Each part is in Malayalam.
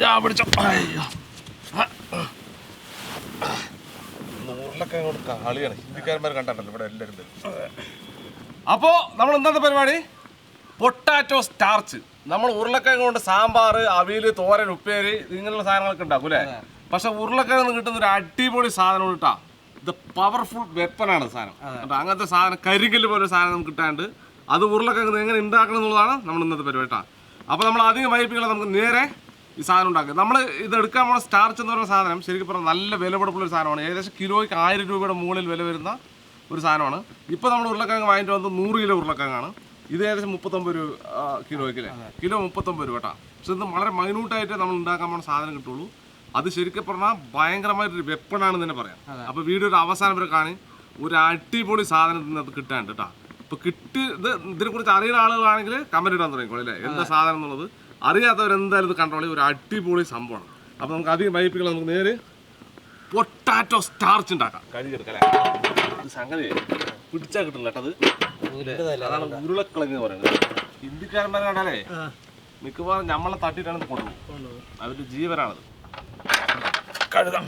ഞാൻ പിടിച്ചോ. നൂറിലൊക്കെ കളിയാണ്. ഹിന്ദിക്കാരന്മാർ കണ്ടല്ലോ ഇവിടെ എല്ലാവരും അപ്പോ നമ്മൾ എന്താണ് പരിപാടി? Potato starch. നമ്മൾ ഉരുളക്കിഴങ്ങ് കൊണ്ട് സാമ്പാർ അവിയൽ തോരൻ ഉപ്പേരി ഇങ്ങനെയുള്ള സാധനങ്ങളൊക്കെ ഉണ്ടാക്കും അല്ലേ? പക്ഷെ ഉരുളക്കിഴങ്ങ് കിട്ടുന്ന ഒരു അടിപൊളി സാധനം കിട്ടാ. ഇത് പവർഫുൾ വെപ്പനാണ് സാധനം. കേട്ടോ അങ്ങനത്തെ സാധനം കരിങ്കൽ പോലെ സാധനം നമുക്ക് കിട്ടാണ്ട് അത് ഉരുളക്കിഴങ്ങ് എങ്ങനെ ഉണ്ടാക്കണം എന്നുള്ളതാണ് നമ്മൾ ഇന്നത്തെ പരിപാടി കേട്ടോ. അപ്പോൾ നമ്മൾ അധികം വൈപ്പിക്കണം നമുക്ക് നേരെ ഈ സാധനം ഉണ്ടാക്കുക നമ്മൾ ഇത് എടുക്കാൻ പോണ സ്റ്റാർച്ച് എന്ന് പറയുന്ന സാധനം ശരിക്കും പറഞ്ഞാൽ നല്ല വിലപിടിപ്പുള്ള ഒരു സാധനമാണ്. ഏകദേശം കിലോയ്ക്ക് ആയിരം രൂപയുടെ മുകളിൽ വില വരുന്ന ഒരു സാധനമാണ്. ഇപ്പോൾ നമ്മൾ ഉരുളക്കിഴങ്ങ് വാങ്ങിയിട്ട് വന്നത് നൂറ് കിലോ ഉരുളക്കിഴങ്ങാണ്. ഇത് ഏകദേശം മുപ്പത്തൊമ്പത് രൂപ ആ, കിലോയ്ക്ക് അല്ലേ? കിലോ മുപ്പത്തൊമ്പത് രൂപ കേട്ടോ. പക്ഷെ ഇത് വളരെ മൈന്യൂട്ടായിട്ട് നമ്മൾ ഉണ്ടാക്കാൻ പോണ സാധനം കിട്ടുള്ളൂ. അത് ശരിക്കും പറഞ്ഞാൽ ഭയങ്കരമായിട്ടൊരു വെപ്പണാണെന്ന് തന്നെ പറയാം. അപ്പോൾ വീഡിയോയുടെ അവസാനം വരെ കാണി. ഒരു അടിപൊളി സാധനം ഇതിനകത്ത് കിട്ടാനുണ്ട് കേട്ടോ. അപ്പോൾ കിട്ടി ഇത് ഇതിനെക്കുറിച്ച് അറിയുന്ന ആളുകളാണെങ്കിൽ കമന്റ് ഇടാൻ തുടങ്ങിക്കോളൂ അല്ലേ? എന്താ സാധനം എന്നുള്ളത്? അറിയാത്തവർ എന്തായാലും ഇത് കണ്ടോളി ഒരു അടിപൊളി സംഭവമാണ്. അപ്പൊ നമുക്ക് അധികം വൈപ്പിക്കണം നമുക്ക് നേരെ പൊട്ടാറ്റോ സ്റ്റാർച്ച് ഉണ്ടാക്കാം. കഴുകിയെടുക്കാം സംഗതി പിടിച്ചാൽ കിട്ടില്ല കേട്ടത് അത്. അതാണ് ഉരുളക്കിഴങ്ങ് എന്ന് പറയുന്നത്. ഹിന്ദിക്കാരന്മാരെ കണ്ടാലേ മിക്കവാറും നമ്മളെ തട്ടിയിട്ടാണ് ഇത് കൊണ്ടുപോകും. അവരുടെ ജീവനാണത്. കഴുകാം.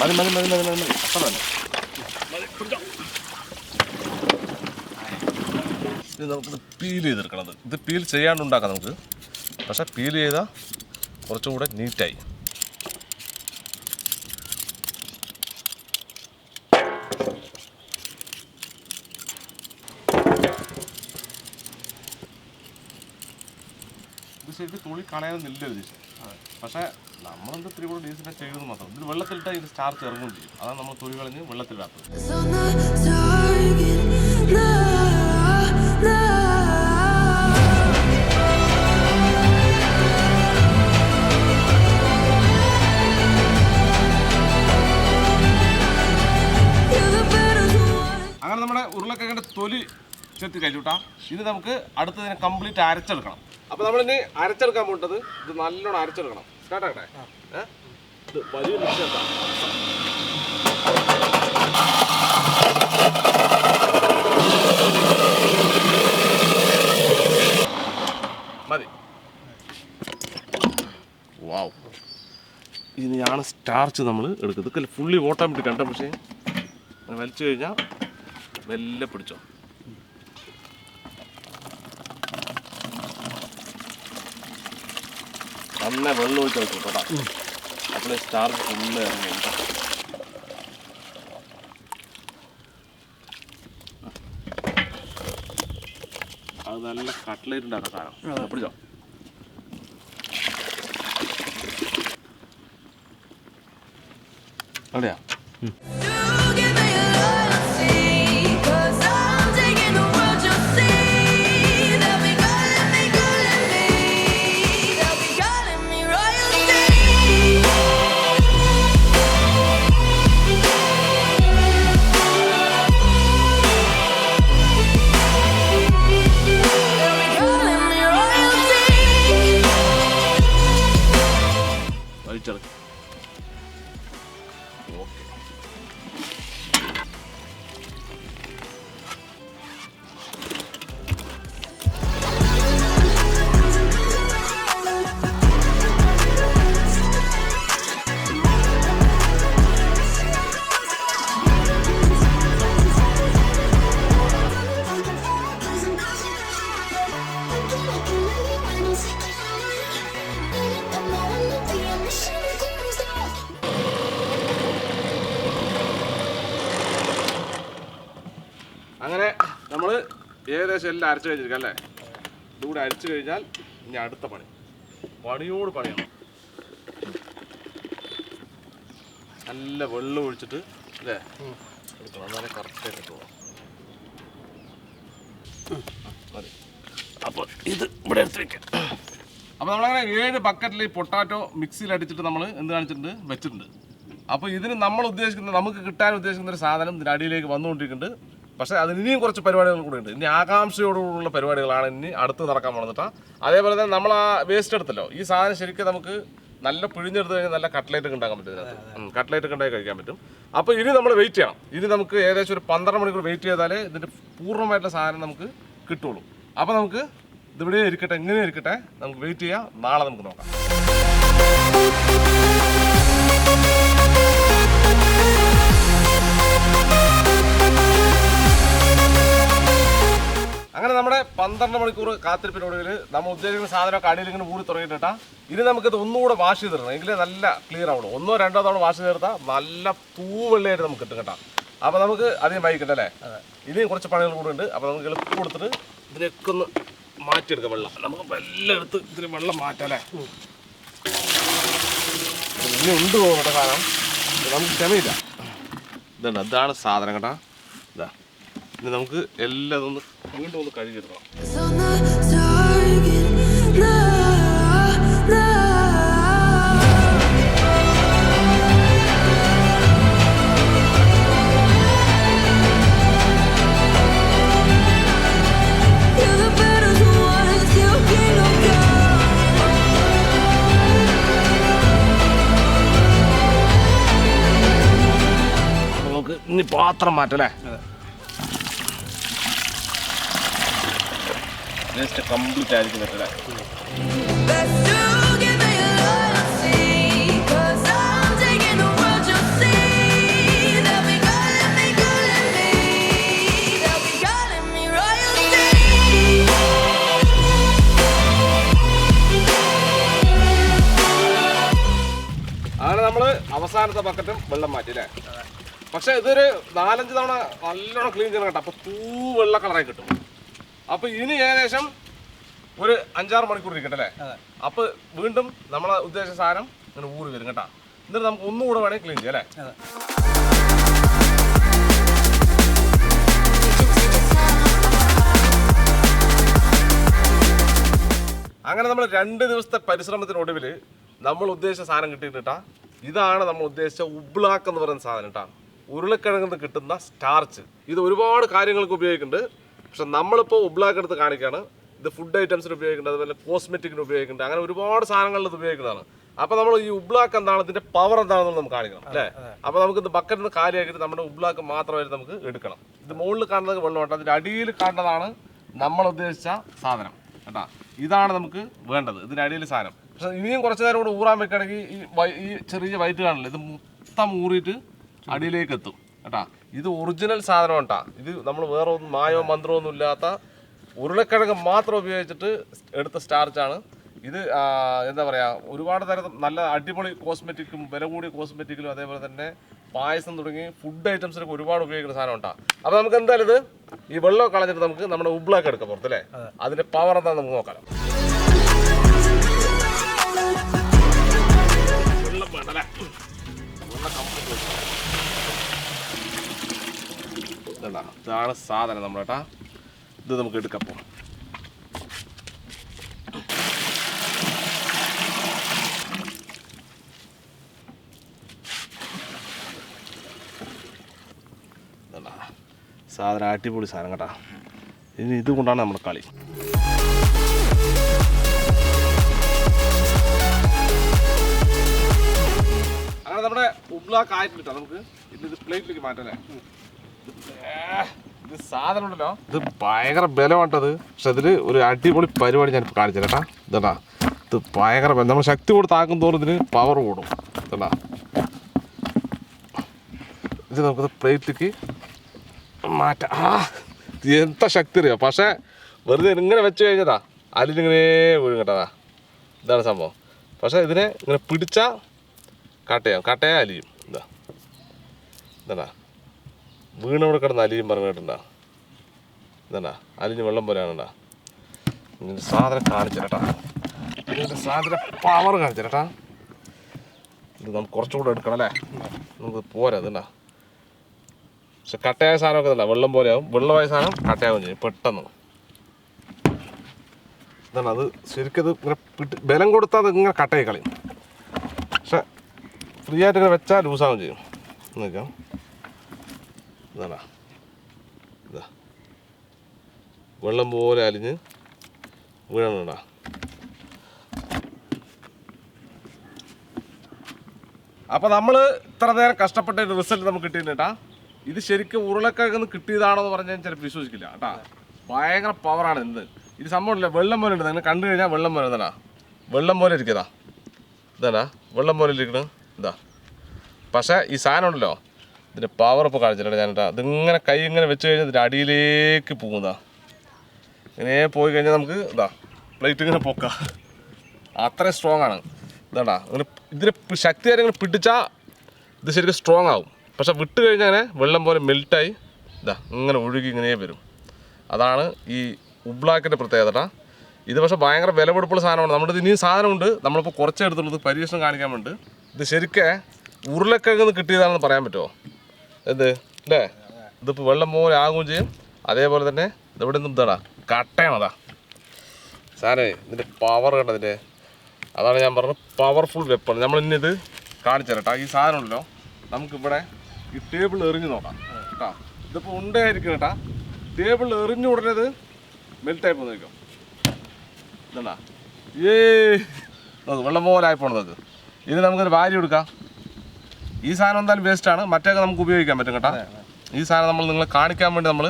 മതി മതി മതി മതി മതി മതി. അത്ര തന്നെ. ഇത് നമുക്കിത് പീൽ ചെയ്തെടുക്കണത് ഇത് പീൽ ചെയ്യാണ്ടുണ്ടാക്കാം നമുക്ക്. പക്ഷെ പീൽ ചെയ്താൽ കുറച്ചും കൂടെ നീറ്റായി ഇത് ശരിക്കും തുണി കളയാനൊന്നില്ല ഉദ്ദേശം പക്ഷേ നമ്മളെന്ത് ഇത്തിരി കൂടെ ചെയ്യുന്നത് മാത്രം. ഇതിൽ വെള്ളത്തിലിട്ടാൽ ഇത് സ്റ്റാർച്ച് ഇറങ്ങും ചെയ്യും. അതാണ് നമ്മൾ തൊഴിൽ കളഞ്ഞ് വെള്ളത്തിലിടാത്തത്. അങ്ങനെ നമ്മുടെ ഉരുളക്കിഴങ്ങിന്റെ തൊലി ചെത്തി കഴിച്ചുട്ടാ ഇത് നമുക്ക് അടുത്തതിനെ കംപ്ലീറ്റ് അരച്ചെടുക്കണം. അപ്പൊ നമ്മളിനി അരച്ചെടുക്കാൻ പോട്ടത് ഇത് നല്ലോണം അരച്ചെടുക്കണം. സ്റ്റാർട്ട് ആക്കട്ടെ? ഏ? ഇത് വലിയ മിക്സി മതി. വാവ്. ഇതിനെയാണ് സ്റ്റാർച്ച് നമ്മൾ എടുക്കുന്നത്. ഇതൊക്കെ ഫുള്ളി ഓട്ടോമാറ്റിക് കണ്ട പക്ഷേ വലിച്ചു കഴിഞ്ഞാൽ മെല്ലെ പിടിച്ചോ. നന്നെ വെള്ളം ഒഴിച്ച് വെക്കും കേട്ടോ. അപ്പോൾ സ്റ്റാർ ഫുള്ള് ഇറങ്ങി. അത് നല്ല കട്ട്ലേറ്റ് ഉണ്ടാക്കുന്ന സാധനം. പിടിച്ചോ. അവിടെയാ? എല്ലാം അരച്ചു കഴിഞ്ഞിരിക്കും അല്ലേ? ഇതുകൂടെ അരച്ചു കഴിഞ്ഞാൽ ഇനി അടുത്ത പണി. പണിയോട് പണിയാണ്. നല്ല വെള്ളം ഒഴിച്ചിട്ട് അല്ലേ? എടുക്കണം. എന്നാലേ കറക്റ്റായിട്ട് പോകാം മതി. അപ്പോൾ ഇത് ഇവിടെ എടുത്ത് വെക്കാം. അപ്പോൾ നമ്മളങ്ങനെ ഏഴ് ബക്കറ്റിൽ ഈ പൊട്ടാറ്റോ മിക്സിയിൽ അടിച്ചിട്ട് നമ്മൾ എന്ത് കാണിച്ചിട്ടുണ്ട്? വെച്ചിട്ടുണ്ട്. അപ്പോൾ ഇതിന് നമ്മൾ ഉദ്ദേശിക്കുന്ന നമുക്ക് കിട്ടാൻ ഉദ്ദേശിക്കുന്ന ഒരു സാധനം ഇതിന്റെ അടിയിലേക്ക് വന്നുകൊണ്ടിരിക്കുന്നുണ്ട്. പക്ഷേ അതിന് ഇനിയും കുറച്ച് പരിപാടികൾ കൂടെ ഉണ്ട് ഇനി ആകാംക്ഷയോടുകൂടിയുള്ള പരിപാടികളാണ് ഇനി അടുത്ത് നടക്കാൻ പോകുന്നത് അതേപോലെ തന്നെ നമ്മൾ ആ വേസ്റ്റ് എടുത്തല്ലോ. ഈ സാധനം ശരിക്കും നമുക്ക് നല്ല പിഴിഞ്ഞെടുത്ത് കഴിഞ്ഞാൽ നല്ല കട്ട്ലേറ്റ് ഒക്കെ ഉണ്ടാക്കാൻ പറ്റും ഇതിനകത്ത്. കട്ട്ലേറ്റ് ഒക്കെ ഉണ്ടാക്കി കഴിക്കാൻ പറ്റും. അപ്പോൾ ഇനി നമ്മൾ വെയിറ്റ് ചെയ്യണം. ഇനി നമുക്ക് ഏകദേശം ഒരു പന്ത്രണ്ട് മണിക്കൂർ വെയിറ്റ് ചെയ്താലേ ഇതിന്റെ പൂർണമായിട്ടുള്ള സാധനം നമുക്ക് കിട്ടുള്ളൂ. അപ്പോൾ നമുക്ക് ഇതിവിടെ ഇരിക്കട്ടെ എങ്ങനെ ഇരിക്കട്ടെ. നമുക്ക് വെയിറ്റ് ചെയ്യാം. നാളെ നമുക്ക് നോക്കാം. അങ്ങനെ നമ്മുടെ പന്ത്രണ്ട് മണിക്കൂർ കാത്തിരിപ്പിനൊടുവിൽ നമ്മൾ ഉദ്ദേശിക്കുന്ന സാധനമൊക്കെ അടിയിൽ ഇങ്ങനെ ഊടി തുടങ്ങിയിട്ടാ ഇനി നമുക്കിത് ഒന്നുകൂടെ വാഷ് ചെയ്തിടണം. എങ്കിലേ നല്ല ക്ലിയർ ആവുള്ളൂ. ഒന്നോ രണ്ടോ തവണ വാഷ് ചെയ്തെടുത്താൽ നല്ല തൂവെള്ളയായിട്ട് നമുക്ക് കിട്ടും കേട്ടോ. അപ്പോൾ നമുക്ക് അധികം വൈകിട്ടല്ലേ അല്ലേ? ഇനിയും കുറച്ച് പണികൾ കൂടെ ഉണ്ട്. അപ്പോൾ നമുക്ക് എളുപ്പം കൊടുത്തിട്ട് ഇതിനൊക്കെ ഒന്ന് മാറ്റിയെടുക്കാം വെള്ളം. നമുക്ക് വെള്ളം എടുത്ത് ഇതിന് വെള്ളം മാറ്റാം അല്ലേ? ഇനി ഉണ്ട് കേട്ടോ കാരണം നമുക്ക് ക്ഷമയില്ല. ഇതുണ്ട്. അതാണ് സാധനം കേട്ടാ. ഇതാ. ഇനി നമുക്ക് എല്ലാം ഒന്ന് വീണ്ടും ഒന്ന് കഴിഞ്ഞിരുന്ന പാത്രം മാറ്റല്ലേ be കംപ്ലീറ്റ് ആയിരിക്കും വരുന്നത് അങ്ങനെ നമ്മൾ അവസാനത്തെ പക്കറ്റും വെള്ളം മാറ്റി അല്ലേ? പക്ഷെ ഇതൊരു നാലഞ്ച് തവണ നല്ലോണം ക്ലീൻ ചെയ്യണം കേട്ടോ. അപ്പൊ തൂ വെള്ള കളറായി കിട്ടും. അപ്പൊ ഇനി ഏകദേശം ഒരു അഞ്ചാറ് മണിക്കൂർ ഇരിക്കട്ടെ അല്ലേ? അപ്പൊ വീണ്ടും നമ്മളെ ഉദ്ദേശ സാധനം ഇങ്ങനെ ഊറി വരും കേട്ടാ. എന്നിട്ട് നമുക്ക് ഒന്നുകൂടെ വേണമെങ്കിൽ ക്ലീൻ ചെയ്യാം അല്ലേ? അങ്ങനെ നമ്മൾ രണ്ട് ദിവസത്തെ പരിശ്രമത്തിനൊടുവിൽ നമ്മൾ ഉദ്ദേശിച്ച സാധനം കിട്ടിയിട്ടാ ഇതാണ് നമ്മൾ ഉദ്ദേശിച്ച ഉബ്ലാക്ക് എന്ന് പറയുന്ന സാധനം കേട്ടാ. ഉരുളക്കിഴങ്ങിൽ നിന്ന് കിട്ടുന്ന സ്റ്റാർച്ച് ഇത് ഒരുപാട് കാര്യങ്ങൾക്ക് ഉപയോഗിക്കുന്നുണ്ട്. പക്ഷെ നമ്മളിപ്പോൾ ഉബ്ലാക്ക് എടുത്ത് കാണിക്കുകയാണ് ഇത് ഫുഡ് ഐറ്റംസിന് ഉപയോഗിക്കേണ്ടത് അതുപോലെ കോസ്മെറ്റിക്കിന് ഉപയോഗിക്കേണ്ടത് അങ്ങനെ ഒരുപാട് സാധനങ്ങളിൽ ഇത് ഉപയോഗിക്കുന്നതാണ്. അപ്പൊ നമ്മൾ ഈ ഉബ്ലാക്ക് എന്താണ് ഇതിന്റെ പവർ എന്താണെന്ന് നമുക്ക് കാണിക്കണം അല്ലേ? അപ്പൊ നമുക്ക് ഇത് ബക്കറ്റിൽ നിന്ന് കാലിയാക്കിയിട്ട് നമ്മുടെ ഉബ്ലാക്ക് മാത്രമായിട്ട് നമുക്ക് എടുക്കണം. ഇത് മുകളിൽ കാണുന്നത് വെള്ളമായിട്ട് അതിന്റെ അടിയിൽ കാണുന്നതാണ് നമ്മൾ ഉദ്ദേശിച്ച സാധനം കേട്ടാ. ഇതാണ് നമുക്ക് വേണ്ടത് ഇതിന്റെ അടിയിൽ സാധനം. പക്ഷെ ഇനിയും കുറച്ച് നേരം കൂടെ ഊറാൻ വെക്കുകയാണെങ്കിൽ ഈ ചെറിയ വൈറ്റ് കാണില്ല ഇത് മൊത്തം ഊറിയിട്ട് അടിയിലേക്ക് എത്തും കേട്ടാ. ഇത് ഒറിജിനൽ സാധനം കേട്ടാ ഇത് നമ്മൾ വേറെ ഒന്നും മായോ മന്ത്രമോ ഒന്നും ഇല്ലാത്ത ഉരുളക്കിഴങ്ങ് മാത്രം ഉപയോഗിച്ചിട്ട് എടുത്ത സ്റ്റാർച്ചാണ് ഇത് എന്താ പറയുക ഒരുപാട് തരം നല്ല അടിപൊളി കോസ്മെറ്റിക്കും വില കൂടിയ കോസ്മെറ്റിക്കിലും അതേപോലെ തന്നെ പായസം തുടങ്ങി ഫുഡ് ഐറ്റംസിനൊക്കെ ഒരുപാട് ഉപയോഗിക്കുന്ന സാധനം ഉണ്ടാ അപ്പോൾ നമുക്ക് എന്തായാലും ഇത് ഈ വെള്ളം കളഞ്ഞിട്ട് നമുക്ക് നമ്മുടെ ഉബ്ലാക്ക് എടുക്കാം പുറത്തല്ലേ അതിന്റെ പവർ എന്താണെന്ന് നമുക്ക് നോക്കാം. ഇതാ, ഇതാണ് സാധനം നമ്മളേട്ടാ ഇത് നമുക്ക് എടുക്കാം പോകാം സാധനം അടിപൊളി സാധനം കേട്ടാ. ഇനി ഇതുകൊണ്ടാണ് നമ്മുടെ കളി. അങ്ങനെ നമ്മുടെ ഉബ്ലാക്ക് ആയിട്ടുണ്ട് നമുക്ക്. ഇത് പ്ലേറ്റിലേക്ക് മാറ്റല്ലേ ഇത് സാധനം ഉണ്ടല്ലോ ഇത് ഭയങ്കര ബലമാട്ടത്. പക്ഷെ അതിൽ ഒരു അടിപൊളി പരിപാടി ഞാൻ കാണിച്ചു ഇതാ ഇത് ഭയങ്കര നമ്മൾ ശക്തി കൊടുത്താക്കും തോറും ഇതിന് പവർ കൂടും. ഇതാ ഇത് നമുക്കത് പ്ലേറ്റിലേക്ക് മാറ്റാം. എന്താ ശക്തി അറിയാം? പക്ഷേ വെറുതെ ഇങ്ങനെ വെച്ച് കഴിഞ്ഞതാ. അതിലിങ്ങനെ വീഴും കേട്ടതാ ഇതാണ് സംഭവം. പക്ഷേ ഇതിനെ ഇങ്ങനെ പിടിച്ചാൽ കട്ടയാവും കട്ടയാ അലിയും. ഇതാ ഇതാ വീണവിടെ കിടന്ന് അലിയും പറഞ്ഞു കേട്ടണ്ടാ ഇതാ അലിഞ്ഞ് വെള്ളം പോരാണണ്ടാ ഇങ്ങനെ സാധനം കാണിച്ചിരട്ടാ ഇങ്ങനെ സാധനം പവർ കാണിച്ചിരട്ടാ ഇത് നമുക്ക് കുറച്ചുകൂടെ എടുക്കണം അല്ലേ? നമുക്ക് പോരാ ഇതണ്ടാ പക്ഷെ കട്ടയായ സാധനമൊക്കെ ഇതല്ല വെള്ളം പോലെയാവും. വെള്ളമായ സാധനം കട്ടയാവും ചെയ്യും. പെട്ടെന്ന്. ഇതാണ് അത് ശരിക്കും അത് ഇങ്ങനെ പിട്ട് ബലം കൊടുത്താൽ അത് ഇങ്ങനെ കട്ടയായി കളയും. പക്ഷെ ഫ്രീ ആയിട്ട് ഇങ്ങനെ വെച്ചാൽ ലൂസാവും ചെയ്യും. നോക്കാം ഇതാ ഇതാ. വെള്ളം പോലെ അലിഞ്ഞ് വീഴണടാ അപ്പോൾ നമ്മൾ ഇത്ര നേരം കഷ്ടപ്പെട്ട റിസൾട്ട് നമുക്ക് കിട്ടിയിട്ടാ ഇത് ശരിക്കും ഉരുളക്കിഴങ്ങ് കിട്ടിയതാണോ എന്ന് പറഞ്ഞാൽ ചിലപ്പോൾ വിശ്വസിക്കില്ല കേട്ടാ. ഭയങ്കര പവറാണ് ഇത് ഇത് സംഭവമില്ല വെള്ളം പോലെ ഉണ്ട്. നിങ്ങൾ കണ്ടു കഴിഞ്ഞാൽ വെള്ളം പോലെ എന്താ വെള്ളം പോലെ ഇരിക്കുന്നതാ ഇതാ വെള്ളം പോലെ ഇരിക്കുന്നത് ഇതാ. പക്ഷേ ഈ സാധനം ഉണ്ടല്ലോ ഇതിന്റെ പവർ ഇപ്പോൾ കാണിച്ചിട്ടുണ്ട് കേട്ടോ ഇതിങ്ങനെ കൈ ഇങ്ങനെ വെച്ച് കഴിഞ്ഞാൽ ഇതിന്റെ അടിയിലേക്ക് പോകുന്നതാ. ഇങ്ങനെ പോയി കഴിഞ്ഞാൽ നമുക്ക് ഇതാ പ്ലേറ്റ് ഇങ്ങനെ പൊക്കാം. അത്രയും സ്ട്രോങ് ആണ്. ഇതാണ്ടാ അങ്ങനെ ഇതിന് ശക്തി ശക്തിയായിട്ട് ഇങ്ങനെ പിടിച്ചാൽ ഇത് ശരിക്കും സ്ട്രോങ് ആവും. പക്ഷെ വിട്ട് കഴിഞ്ഞാൽ അങ്ങനെ വെള്ളം പോലെ മെൽറ്റായി ഇതാ ഇങ്ങനെ ഒഴുകി ഇങ്ങനെ വരും. അതാണ് ഈ ഉബ്ലാക്കിന്റെ പ്രത്യേകത. ഇത് പക്ഷേ ഭയങ്കര വിലപിടിപ്പുള്ള സാധനമാണ്. നമ്മുടെ ഇനിയും സാധനമുണ്ട്. നമ്മളിപ്പോൾ കുറച്ചെടുത്തുള്ളത് പരീക്ഷണം കാണിക്കാൻ വേണ്ടി ഇത് ശരിക്കും ഉരുളക്കിഴങ്ങ് കിട്ടിയതാണെന്ന് പറയാൻ പറ്റുമോ എന്ത്? അല്ലേ ഇതിപ്പോൾ വെള്ളം പോലെ ആകുകയും ചെയ്യും. അതേപോലെ തന്നെ ഇതിവിടെ നിന്നും ഇതാടാ അതാ സാറേ ഇതിന്റെ പവർ കണ്ട ഇതിന്റെ അതാണ് ഞാൻ പറഞ്ഞത് പവർഫുൾ വെപ്പൺ നമ്മൾ ഇനി ഇത് കാണിച്ചു തരാം ട്ടാ. ഈ സാധനം ഉണ്ടല്ലോ നമുക്കിവിടെ ഈ ടേബിൾ എറിഞ്ഞു നോക്കാം കേട്ടോ ഇതിപ്പോൾ ഉണ്ടായിരിക്കും കേട്ടാ ടേബിൾ എറിഞ്ഞു ഉടനെ ഇത് മെൽറ്റായി ആയി പോകും ഇതാ ഏ വെള്ളം ആയി പോണത് ഇനി നമുക്കൊരു വാരി എടുക്കാം. ഈ സാധനം എന്തായാലും ആണ്. മറ്റേക്ക് നമുക്ക് ഉപയോഗിക്കാൻ പറ്റും കേട്ടോ. ഈ സാധനം നമ്മൾ നിങ്ങളെ കാണിക്കാൻ വേണ്ടി നമ്മൾ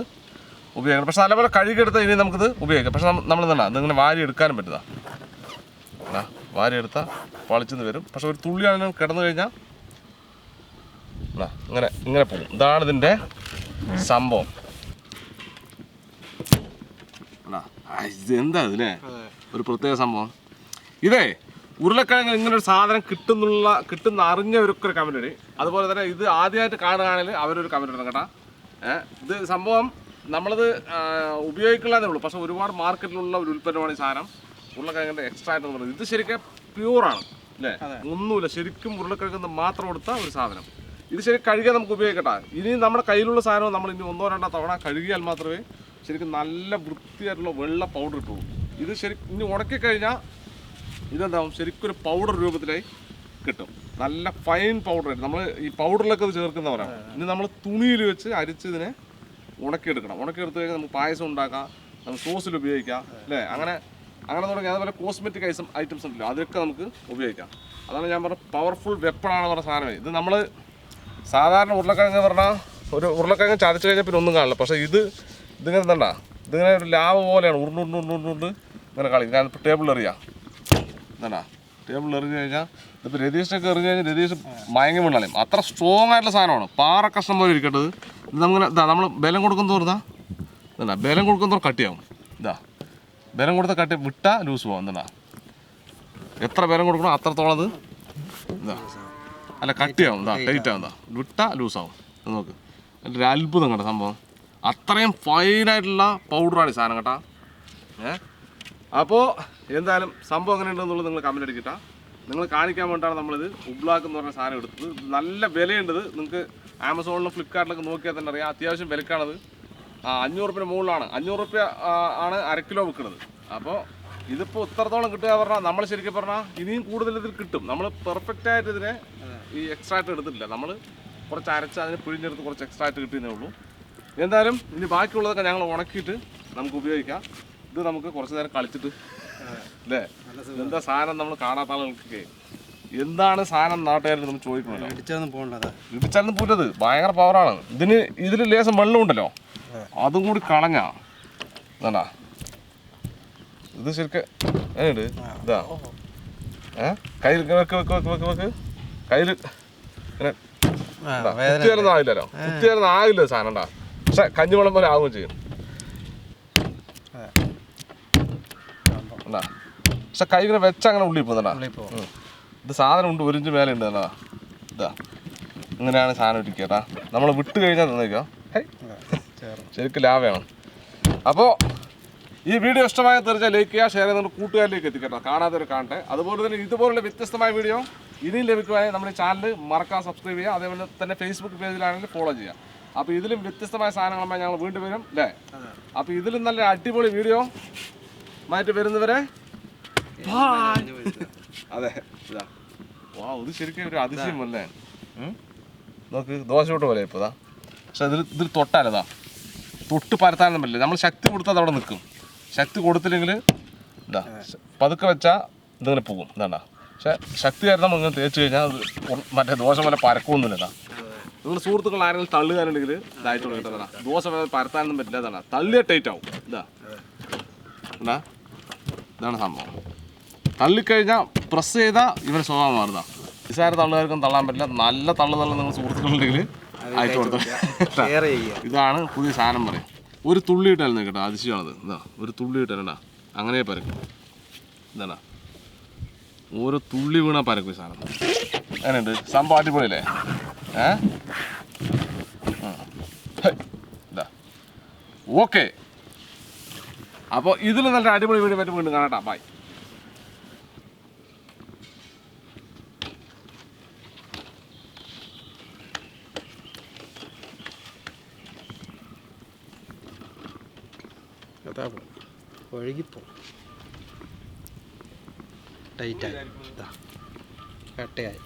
ഉപയോഗിക്കണം. പക്ഷെ നല്ലപോലെ കഴുകിയെടുത്ത ഇനി നമുക്കിത് ഉപയോഗിക്കാം. പക്ഷെ നമ്മൾ തന്നെ ഇതിങ്ങനെ വാരി എടുക്കാനും പറ്റുന്ന വാരി എടുത്താൽ പളിച്ചെന്ന് വരും. പക്ഷെ ഒരു തുള്ളിയാണ് കിടന്നു കഴിഞ്ഞാൽ ഇങ്ങനെ ഇങ്ങനെ പോകും. ഇതാണ് ഇതിന്റെ സംഭവം. ഇത് എന്താ ഇതിനെ? ഒരു പ്രത്യേക സംഭവം. ഇതേ ഉരുളക്കിഴങ്ങ് ഇങ്ങനൊരു സാധനം കിട്ടുന്നുള്ള കിട്ടുന്ന അറിഞ്ഞവരൊക്കെ ഒരു കമന്റ് ഇടി. അതുപോലെ തന്നെ ഇത് ആദ്യമായിട്ട് കാണുകയാണെങ്കിൽ അവരൊരു കമന്റ് ഇടണം കേട്ടാ. ഇത് സംഭവം നമ്മളത് ഉപയോഗിക്കില്ലാതെ ഉള്ളൂ. പക്ഷെ ഒരുപാട് മാർക്കറ്റിലുള്ള ഒരു ഉൽപ്പന്നമാണ് ഈ സാധനം. ഉരുളക്കിഴങ്ങിന്റെ എക്സ്ട്രാക്ട് എന്ന് പറയുന്നത് ഇത് ശരിക്കും പ്യൂറാണ് അല്ലേ? ഒന്നുമില്ല. ശരിക്കും ഉരുളക്കിഴങ്ങ് മാത്രം കൊടുത്ത ഒരു സാധനം. ഇത് ശരിക്കും കഴുകിയാൽ നമുക്ക് ഉപയോഗിക്കട്ടെ ഇനി നമ്മുടെ കയ്യിലുള്ള സാധനം നമ്മൾ ഇനി ഒന്നോ രണ്ടോ തവണ കഴുകിയാൽ മാത്രമേ ശരിക്കും നല്ല വൃത്തിയായിട്ടുള്ള വെള്ള പൗഡർ കിട്ടുള്ളൂ ഇത് ശരി ഇനി ഉണക്കി കഴിഞ്ഞാൽ ഇതെന്താവും? ശരിക്കും ഒരു പൗഡർ രൂപത്തിലായി കിട്ടും. നല്ല ഫൈൻ പൗഡർ ആയിട്ട്. നമ്മൾ ഈ പൗഡറിലൊക്കെ ഇത് ചേർക്കുന്നവരാണ്. ഇനി നമ്മൾ തുണിയിൽ വെച്ച് അരിച്ച് ഇതിനെ ഉണക്കിയെടുക്കണം. ഉണക്കിയെടുത്ത് കഴിഞ്ഞാൽ നമുക്ക് പായസം ഉണ്ടാക്കാം നമുക്ക് സോസിൽ ഉപയോഗിക്കാം അല്ലേ? അങ്ങനെ അങ്ങനെ തുടങ്ങി. അതുപോലെ കോസ്മെറ്റിക് ഐസം ഐറ്റംസ് ഉണ്ടല്ലോ അതൊക്കെ നമുക്ക് ഉപയോഗിക്കാം. അതാണ് ഞാൻ പറഞ്ഞ പവർഫുൾ വെപ്പണാണ് പറഞ്ഞ സാധനം ഇത് നമ്മൾ സാധാരണ ഉരുളക്കിഴങ്ങ് പറഞ്ഞാൽ ഒരു ഉരുളക്കിഴങ്ങ് ചതച്ച് കഴിഞ്ഞാൽ പിന്നെ ഒന്നും കാണില്ല. പക്ഷേ ഇത് ഇതിങ്ങനെ എന്താ ഇതിങ്ങനെ ഒരു ലാവ് പോലെയാണ്. ഉരുണ്ട് ഉരുണ്ട് ഉരുണ്ട് ഉരുണ്ട് ഉരുണ്ട് ഇങ്ങനെ കളി. ഞാൻ ടേബിളിൽ എറിയാം. എന്താ ടേബിൾ എറിഞ്ഞു കഴിഞ്ഞാൽ ഇപ്പോൾ രതീഷിനൊക്കെ എറിഞ്ഞു കഴിഞ്ഞാൽ രതീഷ് മയങ്ങി വീണാലും അത്ര സ്ട്രോങ് ആയിട്ടുള്ള സാധനമാണ്. പാറ കഷ്ണം പോലെ ഇരിക്കട്ടത് ഇത്. നമ്മങ്ങനെ ഇതാ നമ്മൾ ബലം കൊടുക്കുന്ന തോറുതാ എന്താ ബലം കൊടുക്കും തോറും കട്ടിയാവും. ഇതാ ബലം കൊടുത്ത കട്ടി വിട്ടാൽ ലൂസ് പോകാം എന്താ എത്ര ബലം കൊടുക്കണോ അത്രത്തോളം അത് ഇതാ. അല്ല കട്ടിയാവും. ഇതാ ടൈറ്റ് ആവും. ഇതാ വിട്ടാൽ ലൂസാവും നോക്ക്. അതിന്റെ ഒരു അത്ഭുതം കേട്ടോ സംഭവം. അത്രയും ഫൈനായിട്ടുള്ള പൗഡറാണ് ഈ സാധനം കേട്ടോ ഏഹ് അപ്പോൾ എന്തായാലും സംഭവം അങ്ങനെ ഉണ്ടെന്നുള്ളത് നിങ്ങൾ കമന്റ് അടിക്കട്ട നിങ്ങൾ കാണിക്കാൻ വേണ്ടിയിട്ടാണ് നമ്മളിത് ഉബ്ലാക്ക് എന്ന് പറഞ്ഞ സാധനം എടുത്തത്. നല്ല വിലയുണ്ടത്. നിങ്ങൾക്ക് ആമസോണിലും ഫ്ലിപ്കാർട്ടിലൊക്കെ നോക്കിയാൽ തന്നെ അറിയാം. അത്യാവശ്യം വിലക്കാണത്. അഞ്ഞൂറ് റുപ്യ മുകളിലാണ്. അഞ്ഞൂറ് റുപ്യ ആണ് അര കിലോ വിൽക്കുന്നത് അപ്പോൾ ഇതിപ്പോൾ ഇത്രത്തോളം കിട്ടുക പറഞ്ഞാൽ നമ്മൾ ശരിക്കും പറഞ്ഞാൽ ഇനിയും കൂടുതൽ ഇതിൽ കിട്ടും. നമ്മൾ പെർഫെക്റ്റ് ആയിട്ട് ഇതിനെ ഈ എക്സ്ട്രാക്ട് എടുത്തിട്ടില്ല. നമ്മൾ കുറച്ച് അരച്ച് അതിന് പിഴിഞ്ഞെടുത്ത് കുറച്ച് എക്സ്ട്രാക്ട് കിട്ടിയതേ ഉള്ളൂ. എന്തായാലും ഇനി ബാക്കിയുള്ളതൊക്കെ ഞങ്ങൾ ഉണക്കിയിട്ട് നമുക്ക് ഉപയോഗിക്കാം. ഇത് നമുക്ക് കുറച്ച് നേരം കളിച്ചിട്ട് അല്ലേ എന്താ സാധനം നമ്മൾ കാണാത്ത ആളുകൾക്ക് എന്താണ് സാധനം നാട്ടുകാർ നമ്മൾ ചോദിക്കണല്ലോ ഇടിച്ചാലും പൂറ്റത് ഭയങ്കര പവറാണ് ഇതിന് ഇതിൽ ലേശം വെള്ളം ഉണ്ടല്ലോ. അതും കൂടി കളഞ്ഞാ. എന്താ ഇത് ശരിക്കും ഇതാ. ഏ? കയ്യിൽ വെക്ക് വെക്ക് വെക്ക് വെക്ക് വെക്ക്. കയ്യിൽ കുത്തിയാലൊന്നും ആവില്ലല്ലോ. കുത്തിയാലൊന്നും ആവില്ല ഇത് സാധനം ഉണ്ടാ. പക്ഷെ കഞ്ഞിവെള്ളം പോലെ ആവുകയും ചെയ്യും. ഉണ്ടാ പക്ഷെ കൈ ഇങ്ങനെ വെച്ച അങ്ങനെ ഉള്ളിൽ പോകുന്നുണ്ടാ ഉം. ഇത് സാധനം ഉണ്ട് ഒരിഞ്ച് മേലെ ഉണ്ട് എന്നാ ഇതാ. ഇങ്ങനെയാണ് സാധനം ഇരിക്കുക നമ്മൾ വിട്ട് കഴിഞ്ഞാൽ തന്നേക്കോ? ശരിക്കും ലാഭമാണ്. അപ്പോൾ ഈ വീഡിയോ ഇഷ്ടമായ തീർച്ചയായും ലൈക്ക് ചെയ്യുക ഷെയർ ചെയ്ത് കൂട്ടുകാരിലേക്ക് എത്തിക്കട്ടോ. കാണാത്തവർ കാണട്ടെ. അതുപോലെ തന്നെ ഇതുപോലുള്ള വ്യത്യസ്തമായ വീഡിയോ ഇനിയും ലഭിക്കുവാനായി നമ്മുടെ ചാനൽ മറക്കാൻ സബ്സ്ക്രൈബ് ചെയ്യുക. അതേപോലെ തന്നെ ഫേസ്ബുക്ക് പേജിലാണെങ്കിൽ ഫോളോ ചെയ്യുക. അപ്പോൾ ഇതിലും വ്യത്യസ്തമായ സാധനങ്ങളുമായി ഞങ്ങൾ വീണ്ടും വരും അല്ലേ? അപ്പോൾ ഇതിലും നല്ല അടിപൊളി വീഡിയോ മാറ്റി വരുന്നവരെ? അതെ ഇതാ. വാ ഇത് ശരിക്കും ഒരു അതിശയം അല്ലേ നമുക്ക് ദോശ തൊട്ട് പോലെ ഇപ്പോ ഇതാ. പക്ഷെ ഇതിൽ ഇതിൽ തൊട്ടാലതാ തൊട്ട് പരത്താനൊന്നും പറ്റില്ല. നമ്മൾ ശക്തി കൊടുത്താൽ അത് അവിടെ നിൽക്കും. ശക്തി കൊടുത്തില്ലെങ്കിൽ ഇതാ പതുക്കെ വെച്ചാൽ ഇതിങ്ങനെ പോകും. ഇതാണ്ടാ. പക്ഷെ ശക്തി കാരണം ഇങ്ങനെ തേച്ച് കഴിഞ്ഞാൽ അത് മറ്റേ ദോശ പോലെ പരക്കൊന്നുമില്ല നിങ്ങൾ സുഹൃത്തുക്കൾ ആരെങ്കിലും തള്ളുകാരുണ്ടെങ്കിൽ ഇതായിട്ട് കൊടുക്കട്ടതാണ് ദോശ പോലെ പരത്താനൊന്നും പറ്റില്ല ഇതാണ് തള്ളിയ ടൈറ്റ് ആവും. ഇതാ. എന്താ ഇതാണ് സംഭവം. തള്ളിക്കഴിഞ്ഞാൽ പ്രസ് ചെയ്താൽ ഇവരെ സ്വഭാവം മാറുന്ന നിസ്സാര തള്ളുകാർക്കും തള്ളാൻ പറ്റില്ല. നല്ല തള്ളു തള്ള നിങ്ങൾ സുഹൃത്തുക്കളുണ്ടെങ്കിൽ അയച്ചു കൊടുത്തു. ഇതാണ് പുതിയ സാധനം പറയും. ഒരു തുള്ളി ഇട്ടാലും കേട്ടോ അതിശയമാണത്. ഇതാ ഒരു തുള്ളി ഇട്ടാലാ അങ്ങനെ പരക്കും. ഇതാടാ ഓരോ തുള്ളി വീണാ പരക്കും ഈ സാധനം. അങ്ങനെയുണ്ട്. സംഭവം അടിപൊളിയല്ലേ? ഏ? ഇതാ. ഓക്കെ. അപ്പോൾ ഇതിൽ നല്ല അടിപൊളി വീട് പറ്റും വീണ്ടും കാണാട്ടാ ബൈ ടൈറ്റായി കട്ടയായി.